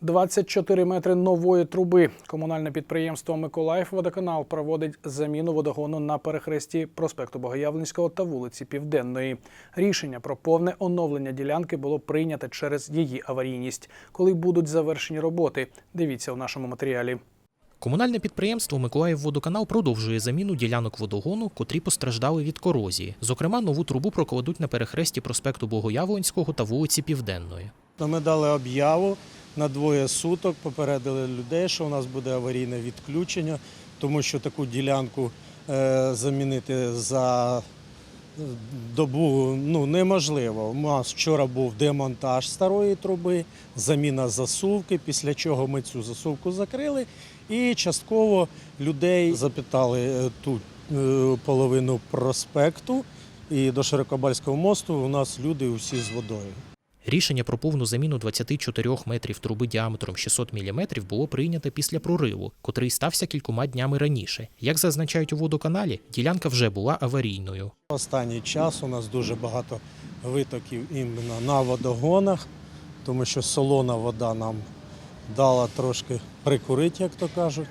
24 метри нової труби. Комунальне підприємство Миколаївводоканал проводить заміну водогону на перехресті проспекту Богоявленського та вулиці Південної. Рішення про повне оновлення ділянки було прийнято через її аварійність. Коли будуть завершені роботи, дивіться у нашому матеріалі. Комунальне підприємство Миколаївводоканал продовжує заміну ділянок водогону, котрі постраждали від корозії. Зокрема, нову трубу прокладуть на перехресті проспекту Богоявленського та вулиці Південної. Ну, Ми дали об'яву на двоє суток, попередили людей, що у нас буде аварійне відключення, тому що таку ділянку е, замінити за добу ну, неможливо. У нас вчора був демонтаж старої труби, заміна засувки, після чого ми цю засувку закрили. І частково людей запитали е, ту е, половину проспекту. І до Широкобальського мосту у нас люди усі з водою. Рішення про повну заміну 24 метрів труби діаметром 600 мм було прийнято після прориву, котрий стався кількома днями раніше. Як зазначають у водоканалі, ділянка вже була аварійною. Останній час у нас дуже багато витоків іменно на водогонах, тому що солона вода нам дала трошки прикурити, як то кажуть.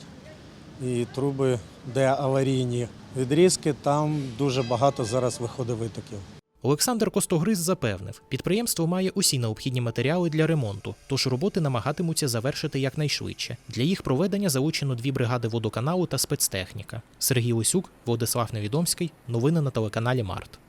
І труби, де аварійні відрізки, там дуже багато зараз виходить витоків. Олександр Костогриз запевнив, підприємство має усі необхідні матеріали для ремонту, тож роботи намагатимуться завершити якнайшвидше. Для їх проведення залучено дві бригади водоканалу та спецтехніка. Сергій Лисюк, Владислав Невідомський. Новини на телеканалі Март.